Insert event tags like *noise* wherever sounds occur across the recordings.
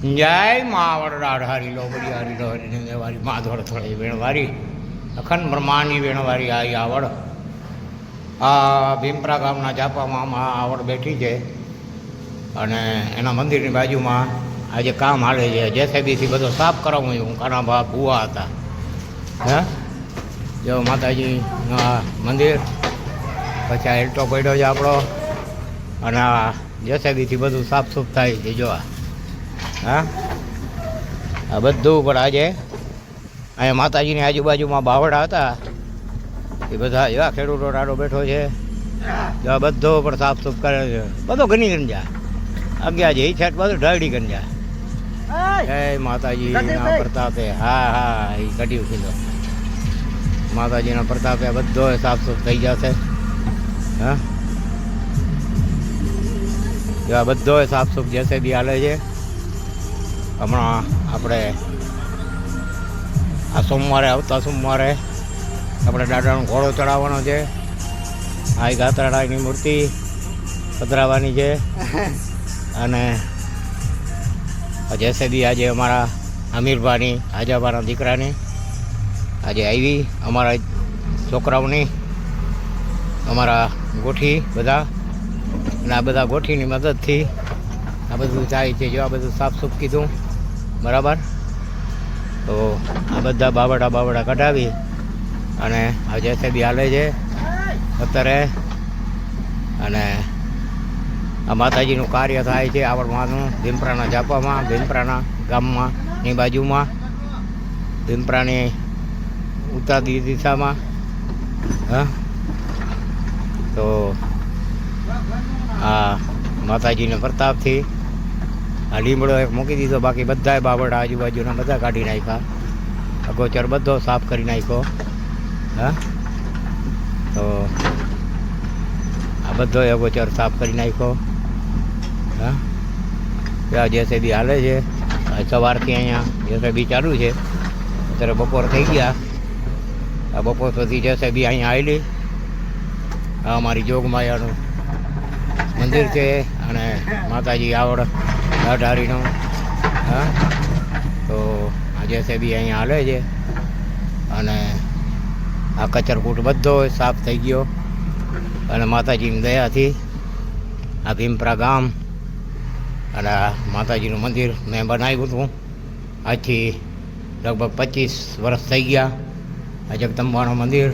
જય માવડ વરરાડ હારી લો બડી હારી લો હરી દેવારી મા થોડી વેણવારી અખંડ બ્રહ્માની વેણવારી આવી આવડ. આ ભીમપરા ગામના જાપામાં આવડ બેઠી છે. અને એના મંદિરની બાજુમાં આજે કામ હાલે છે. જેસીબીથી બધો સાફ કરાવું હું કાના બા ભૂવા હતા. હે? જો માતાજી મંદિર, પછી આ એલટો પડ્યો છે આપણો. અને આ જેસેબીથી બધું સાફ સૂફ થાય છે. જો આ હા? આ બધું પણ આજે અહીંયા માતાજીની આજુબાજુમાં બાવડા હતા. એ બધા એવા ખેડૂતો રાડો બેઠો છે. એવા બધો પણ સાફ સુફ કરે છે. બધો ઘણી ગંજા. અગિયાર છે એ છેટ બધું ઢળડી ગંજા. જય માતાજીના પ્રતાપે. હા હા એ કઢ્યું કીધો. માતાજીના પ્રતાપે બધો સાફ સુફ થઈ જશે. હા? એવા બધો સાફ સુફ જશે બી હાલે છે. હમણાં આપણે આ સોમવારે આવતા સોમવારે આપણે દાદાનો ઘોડો ચડાવવાનો છે. આ ગાતરાડાની મૂર્તિ પધરાવવાની છે. *laughs* અને જૈસે બી આજે અમારા અમીરભાની આજાભાના દીકરાની આજે આવી. અમારા છોકરાઓની અમારા ગોઠી બધા. અને આ બધા ગોઠીની મદદથી આ બધું થાય છે. જો આ બધું સાફ સૂફ કીધું. બરાબર? તો આ બધા બાવડા બાવડા કઢાવી અને આ જૈસે બી હાલે છે અત્યારે. અને આ માતાજીનું કાર્ય થાય છે આવડવાનું ભીમપરાના જાપામાં, ભીમપરાના ગામમાં, ની બાજુમાં. ભીમપરાની ઉત્તર દિશામાં. હા? તો આ માતાજીના પ્રતાપથી આ લીમડો એક મૂકી દીધો. બાકી બધાય બાબડા આજુબાજુના બધા કાઢી નાખ્યા. અગોચર બધો સાફ કરી નાખ્યો. હા? તો આ બધો અગોચર સાફ કરી નાખ્યો. હા? જેસે બી હાલે છે. સવારથી અહીંયા જેસે બી ચાલુ છે. અત્યારે બપોર થઈ ગયા. આ બપોર સુધી જેસે બી અહીંયા આવેલી આ અમારી જોગમાયાનું મંદિર છે અને માતાજી આવડ અઢારીનું, હા? તો આજે છે બી અહીંયા હાલે છે. અને આ કચરકૂટ બધો સાફ થઈ ગયો. અને માતાજીની દયાથી આ ભીમપરા ગામ અને આ માતાજીનું મંદિર મેં બનાવ્યું હતું. આજથી લગભગ પચીસ વર્ષ થઈ ગયા આ જગદંબાનું મંદિર.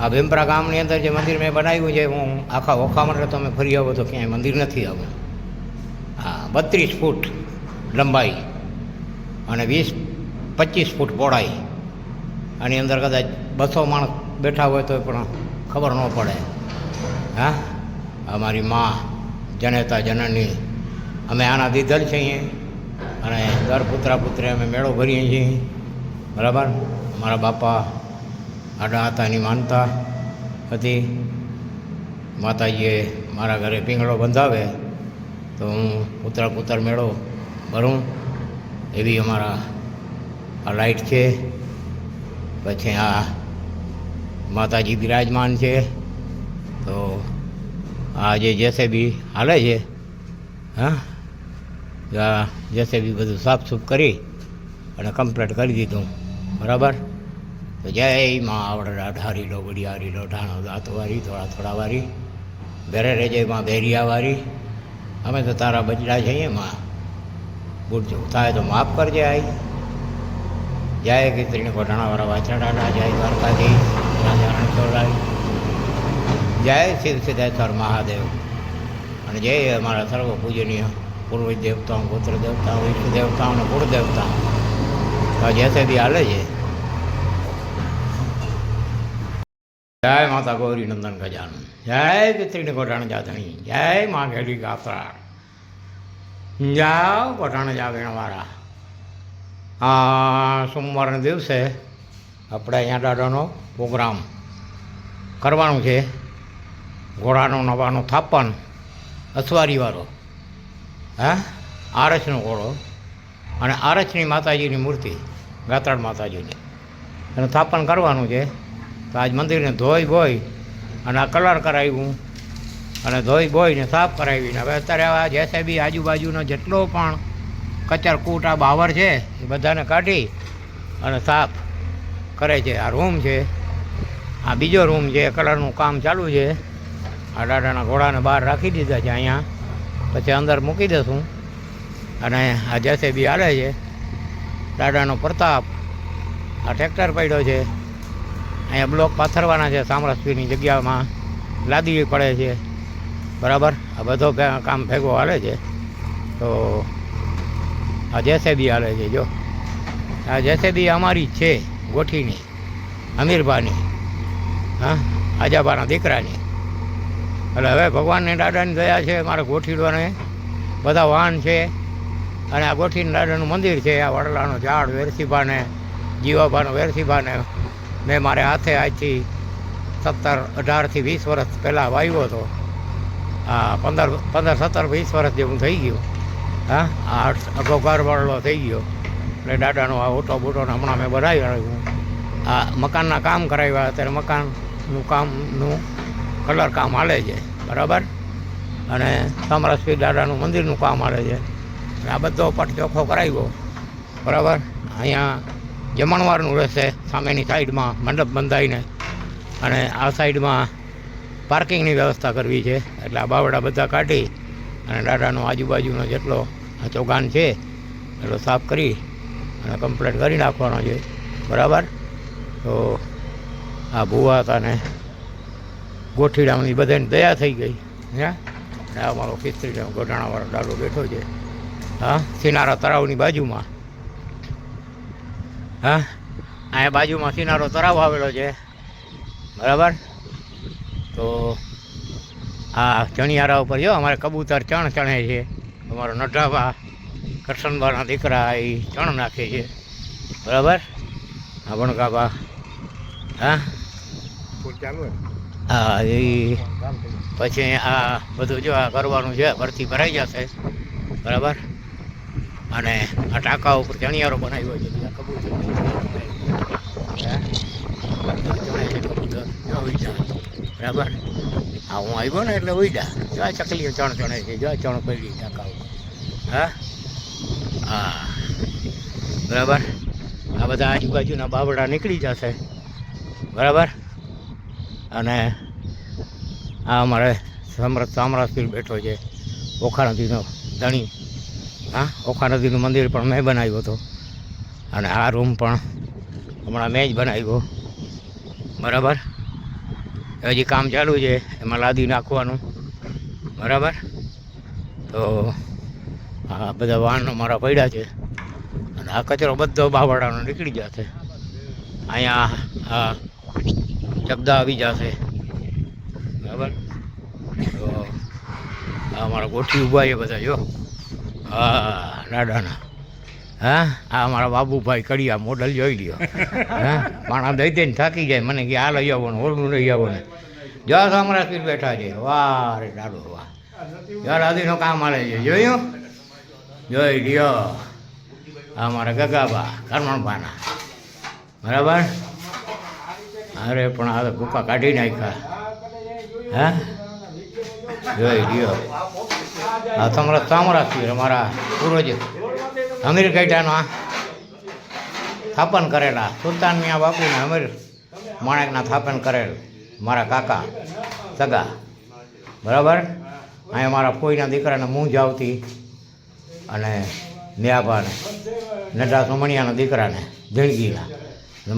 આ ભીમપરા ગામની અંદર જે મંદિર મેં બનાવ્યું છે, હું આખા ઓખામાં તમે ફરી આવો તો ક્યાંય મંદિર નથી આવું. હા બત્રીસ ફૂટ લંબાઈ અને વીસ, પચીસ ફૂટ પહોળાઈ. આની અંદર કદાચ બસો માણસ બેઠા હોય તો પણ ખબર ન પડે. હા? અમારી મા જનેતા જનની અમે આના દીધલ છીએ અને દર પુત્રા પુત્રે અમે મેળો ભરીએ છીએ. બરાબર? અમારા બાપા આડા હતાની માનતા હતી. માતાજીએ મારા ઘરે પીંગળો બંધાવે. તો હું પુત્ર કુતર મેળો ભરું, એવી અમારા આ લાઇટ છે. પછી આ માતાજી બિરાજમાન છે. તો આ જે જેસે બી હાલે છે, હા જેસે બી બધું સાફ સૂફ કરી અને કમ્પ્લીટ કરી દીધું. બરાબર? તો જય માં આવડ ઢારી લો બડિયારી લો, ઢાણો દાંત વારી થોડા થોડા વારી ઘરે રહેજે માં બેરિયા વારી અમે તો તારા બચડા છીએ માં ભૂલ થાય તો માફ કરજે આઈ. જાય કે ત્રણ કોઠાણાવાળા વાછડાના જાય દ્વારકાથી રાજા રણછોડરાય જય શિવ સિદ્ધેશ્વર મહાદેવ. અને જય અમારા સર્વ પૂજનીય પૂર્વ દેવતાઓ, ગોત્ર દેવતાઓ વિષ્ણુ દેવતાઓ અને કુળ દેવતાઓ જે તે બી હાલે છે જય માતા ગૌરી નંદન ગજાનન જય પિતૃને કોટાણ જાધણી જય મા ઘેલી ગાત્રા જાઓ કોટાણ જાગણવાળા આ સોમવારના દિવસે આપણે અહીંયા દાદાનો પ્રોગ્રામ કરવાનું છે। ઘોડાનો નવાનો થાપન અસવારીવાળો હા આરસનો ઘોડો અને આરસની માતાજીની મૂર્તિ, ગાત્રાળ માતાજીની। એનું થાપન કરવાનું છે। તો આજ મંદિરને ધોઈ બોઈ અને આ કલર કરાવ્યું. અને ધોઈ બોઈને સાફ કરાવીને. હવે અત્યારે આ જેસે બી આજુબાજુનો જેટલો પણ કચર કૂટ આ બાવર છે એ બધાને કાઢી અને સાફ કરે છે. આ રૂમ છે. આ બીજો રૂમ છે. કલરનું કામ ચાલુ છે. આ દાદાના ઘોડાને બહાર રાખી દીધા છે અહીંયા. પછી અંદર મૂકી દઈશું. અને આ જેસીબી હાલે છે. દાદાનો પ્રતાપ આ ટ્રેક્ટર પડ્યો છે. અહીંયા બ્લોક પાથરવાના છે સામરસપીની જગ્યામાં. લાદવી પડે છે. બરાબર? આ બધો કામ ભેગો હાલે છે. તો આ જેસેબી હાલે છે, જો. આ જેસેબી અમારી છે, ગોઠીની, અમીરભાની, હા, આજાબાના દીકરાની. એટલે હવે ભગવાનની દાદાની દયા છે, મારા ગોઠીડોને બધા વાહન છે. અને આ ગોઠીના દાદાનું મંદિર છે, આ વડલાનો ઝાડ, વેરસીભાને, જીવાભાનો વેરસીબાને મેં મારે હાથે આજથી સત્તર, અઢારથી વીસ વર્ષ પહેલાં વાવ્યો હતો. આ પંદર પંદર, સત્તર, વીસ વર્ષ જેવું થઈ ગયું. હા, આ અગો ઘર વડલો થઈ ગયો. એટલે દાદાનો આ ઓટો બોટોને હમણાં મેં બનાવ્યો આ મકાનના કામ કરાવ્યા અત્યારે મકાનનું કામનું કલર કામ હાલે છે, બરાબર? અને સમરસવી દાદાનું મંદિરનું કામ હાલે છે. આ બધો પટ ચોખ્ખો કરાવ્યો, બરાબર? અહીંયા જમણવારનું રહેશે, સામેની સાઈડમાં મંડપ બંધાઈને અને આ સાઈડમાં પાર્કિંગની વ્યવસ્થા કરવી છે. એટલે આ બાવડા બધા કાઢી અને દાદાનો આજુબાજુનો જેટલો આ ચોગાન છે, એટલો સાફ કરી અને કમ્પ્લીટ કરી નાખવાનો છે. બરાબર? તો આ ભૂવા હતા ને ગોઠીડાની બધાની દયા થઈ ગઈ. હે? આ મારો ખિસ્ત્રી ગોઢાણાવાળો દાડો બેઠો છે. હા? સિનારા તળાવની બાજુમાં. હા? અહીંયા બાજુમાં સિનારો તળાવ આવેલો છે. બરાબર? તો આ ચણિયારા ઉપર જો અમારે કબૂતર ચણ ચણે છે. અમારો નઢાભા કરશનબાના દીકરા એ ચણ નાખે છે. બરાબર? આ ભણકાબા હા? હા એ પછી આ બધું જો આ કરવાનું છે ભરતી ભરાઈ જશે. બરાબર? અને આ ટાંકા ઉપર ચણિયારો બનાવ્યો છે ત્યાં કબૂતર. બરાબર? હા, હું આવ્યો ને એટલે ઉડા જો ચકલીઓ ચણ ચણે છે, જો ચણ પડી ટાંકા ઉપર. હા? હા. બરાબર? આ બધા આજુબાજુના બાવડા નીકળી જશે. બરાબર? અને આ અમારે સમરથ સામરાજપીર બેઠો છે ઓખા નદીનો ધણી. હા ઓખા નદીનું મંદિર પણ મેં બનાવ્યો હતો. અને આ રૂમ પણ હમણાં મેં જ બનાવ્યો. બરાબર? હજી કામ ચાલુ છે, એમાં લાદી નાખવાનું. બરાબર? તો આ બધા વાહનો મારા પડ્યા છે. અને આ કચરો બધો બાવડાનો નીકળી જશે. અહીંયા આ ચગદા આવી જશે. બરાબર? તો આ મારા ગોઠી ઊભા છે બધા, જો. હા દાદાના હા, આ મારા બાબુભાઈ કડિયા મોડલ જોઈ લ્યો. હા, માણા દઈ દઈને થાકી જાય. મને કે આ લઈ આવો ને ઓળું લઈ આવો ને. જો અમારા પીર બેઠા છે. વાહ, રે દાડો, વાહ. યાર રાધીનો કામ આવે છે. જોયું? જોઈ લ્યો. આ મારા ગગાબા કરમણભાના બરાબર? અરે, પણ આ ભૂકા કાઢી નાખ્યા. હા? જોઈ લ્યો. તમારા સામરા પીર અમારા પૂર્વજ અમીર ગઈઢાનો સ્થાપન કરેલા. સુલતાન મિયા બાપુને અમીર માણેકના સ્થાપન કરેલ. મારા કાકા, સગા. બરાબર? અહીંયા મારા કોઈના દીકરાને મૂંઝ આવતી અને ન્યાભાને નટા સુમણિયાના દીકરાને જિંદગીના.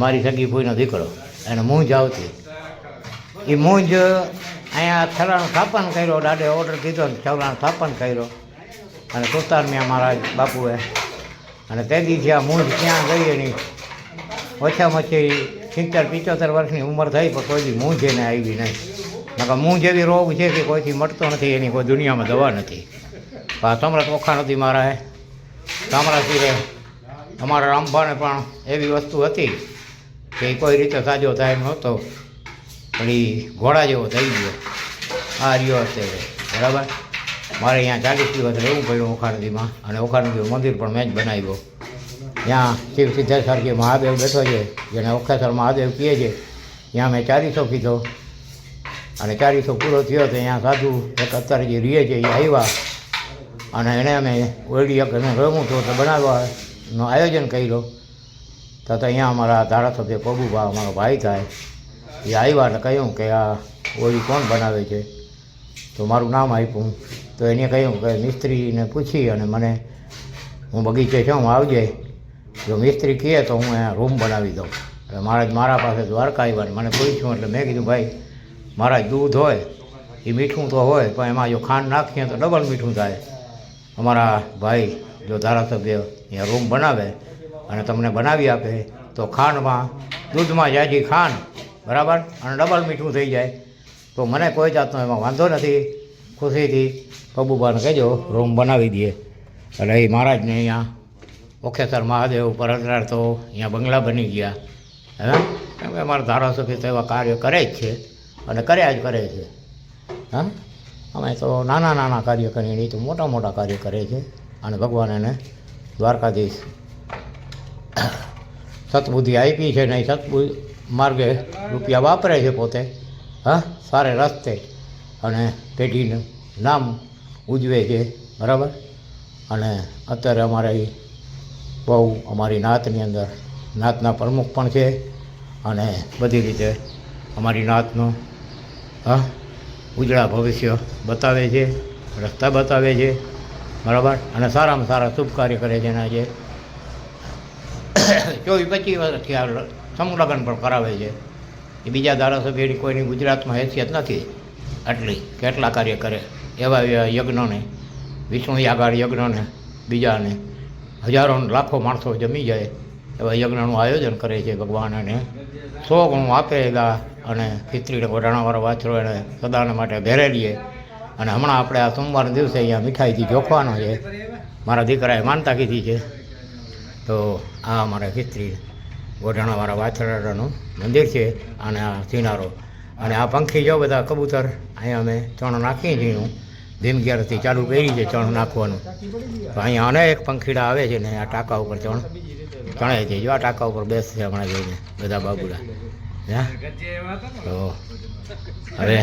મારી સગી કોઈનો દીકરો, એને મૂંઝ આવતી. એ મૂંઝ અહીંયા થરાનું સ્થાપન કર્યો, દાદે ઓર્ડર દીધો ને છવલાનું સ્થાપન કર્યો. અને સુલતાન મિયા મહારાજ બાપુએ. અને તે દિવસે આ મૂળ ક્યાં ગઈ એની? ઓછામાં ઓછી સિત્તેર, પિચોતેર વર્ષની ઉંમર થઈ, પણ કોઈ બી મૂંઝ એને આવી નહીં. નકર મૂંઝ એવી રોગ છે કે કોઈથી મટતો નથી, એની કોઈ દુનિયામાં દવા નથી. આ સમ્રાટ ઓખા નથી મારા સામ્રાજ્ય અમારા રામભાને પણ એવી વસ્તુ હતી કે કોઈ રીતે સાજો થાય નહોતો. પણ ઘોડા જેવો થઈ ગયો. આ રહ્યો અત્યારે બરાબર? મારે અહીંયા ચાલીસ દિવસ રહેવું પડ્યું ઓખા નદીમાં અને ઓખા નદીનું મંદિર પણ મેં જ બનાવ્યો. ત્યાં શિવ સિદ્ધેશ્વર જે મહાદેવ બેઠો છે. જેને ઓખેશ્વર મહાદેવ કહે છે. ત્યાં મેં ચાલીસો કીધો. અને ચાલીસો પૂરો થયો તો અહીંયા સાધુ એક અત્યારે જે રહે છે, એ આવ્યા. અને એણે અમે ઓરડી એક એનું રમું તો બનાવવાનું આયોજન કર્યું. તો અહીંયા અમારા ધારાસભ્ય પબુભા અમારો ભાઈ થાય. એ આવ્યા અને કહ્યું કે આ ઓળી કોણ બનાવે છે? તો મારું નામ આપ્યું તો એને કહ્યું કે મિસ્ત્રીને પૂછી અને મને, હું બગીચે છું આવજે. જો મિસ્ત્રી કહે તો હું અહીંયા રૂમ બનાવી દઉં. એટલે મહારાજ મારા પાસે દ્વારકા આવ્યા ને મને પૂછ્યું, એટલે મેં કીધું, ભાઈ મહારાજ દૂધ હોય, એ મીઠું તો હોય, પણ એમાં જો ખાંડ નાખીએ તો ડબલ મીઠું થાય. અમારા ભાઈ જો ધારાસભ્ય અહીંયા રૂમ બનાવે અને તમને બનાવી આપે, તો ખાંડમાં, દૂધમાં જાજી ખાંડ બરાબર? અને ડબલ મીઠું થઈ જાય. તો મને કોઈ જાતનો એમાં વાંધો નથી. ખુશીથી પબુબાને કહેજો રૂમ બનાવી દઈએ. એટલે એ મહારાજને અહીંયા ઓખેસર મહાદેવ પરતરાર તો અહીંયા બંગલા બની ગયા. હે? કેમ કે અમારા ધારાસભ્ય તો એવા કાર્ય કરે જ છે અને કર્યા જ કરે છે. હા? અમે તો નાના નાના કાર્ય કરીએ એ તો મોટા મોટા કાર્ય કરે છે. અને ભગવાન એને દ્વારકાધીશ સતબુદ્ધિ આપી છે ને એ સતબુદ્ધિ માર્ગે રૂપિયા વાપરે છે પોતે. હા, સારે રસ્તે અને પેઢીનું નામ ઉજવે છે, બરાબર? અને અત્યારે અમારે બહુ અમારી નાતની અંદર નાતના પ્રમુખ પણ છે અને બધી રીતે અમારી નાતનું, હા, ઉજળા ભવિષ્ય બતાવે છે, રસ્તા બતાવે છે, બરાબર? અને સારામાં સારા શુભ કાર્ય કરે છે એના જે. ચોવીસ પચીસ વર્ષથી આ સમલગ્ન પણ કરાવે છે. એ બીજા ધારાસભ્યની કોઈની ગુજરાતમાં હેસિયત નથી આટલી કેટલા કાર્ય કરે. એવા એવા યજ્ઞોને, વિષ્ણુ યાગાર યજ્ઞોને, બીજાને હજારો લાખો માણસો જમી જાય એવા યજ્ઞનું આયોજન કરે છે ભગવાન અને સો આપે આપેલા અને ખીચડીને ગોઢાણાવાળો વાછરો એને સદાને માટે ભેરેલીએ અને હમણાં આપણે આ સોમવાર દિવસે અહીંયા મીઠાઈથી જોખવાનો છે. મારા દીકરાએ માનતા કીધી છે. તો આ અમારે ખીચડી ગોઢાણાવાળા વાછરાનું મંદિર છે અને આ સિનારો અને આ પંખી જો બધા કબૂતર, અહીંયા અમે ચણ નાખીએ છીએ ધીમ ગિયારથી ચાલુ કરી છે ચણ નાખવાનું. તો અહીંયા અનેક પંખીડા આવે છે ને આ ટાંકા ઉપર ચણ ચણે છે. જો આ ટાંકા ઉપર બેસશે હમણાં જઈને બધા બાબુડા. તો હવે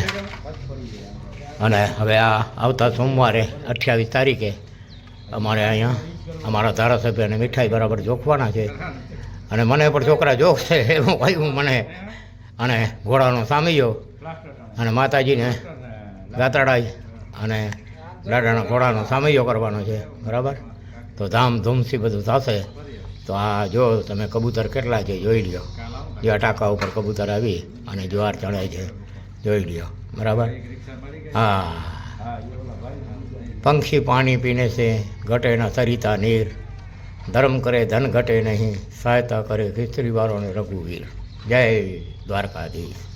અને હવે આ આવતા સોમવારે અઠ્યાવીસ તારીખે અમારે અહીંયા અમારા ધારાસભ્યને મીઠાઈ બરાબર જોખવાના છે. અને મને પણ છોકરા જોખશે એવું કહ્યું મને. અને ઘોડાનો સામીયો. અને માતાજીને ગાતરડાઈ અને દાદાના ઘોડાનો સામૈયો કરવાનો છે, બરાબર? તો ધામધૂમથી બધું થશે. તો આ જો તમે કબૂતર કેટલા છે, જોઈ લ્યો. જે ટાંકા ઉપર કબૂતર આવી અને જુવાર ચડાય છે, જોઈ લ્યો, બરાબર? હા. પંખી પાણી પીને છે ઘટે ન સરિતા નીર. ધર્મ કરે ધન ઘટે નહીં. સહાયતા કરે ખીચડી વાળોને રઘુવીર જય દ્વારકાધીશ.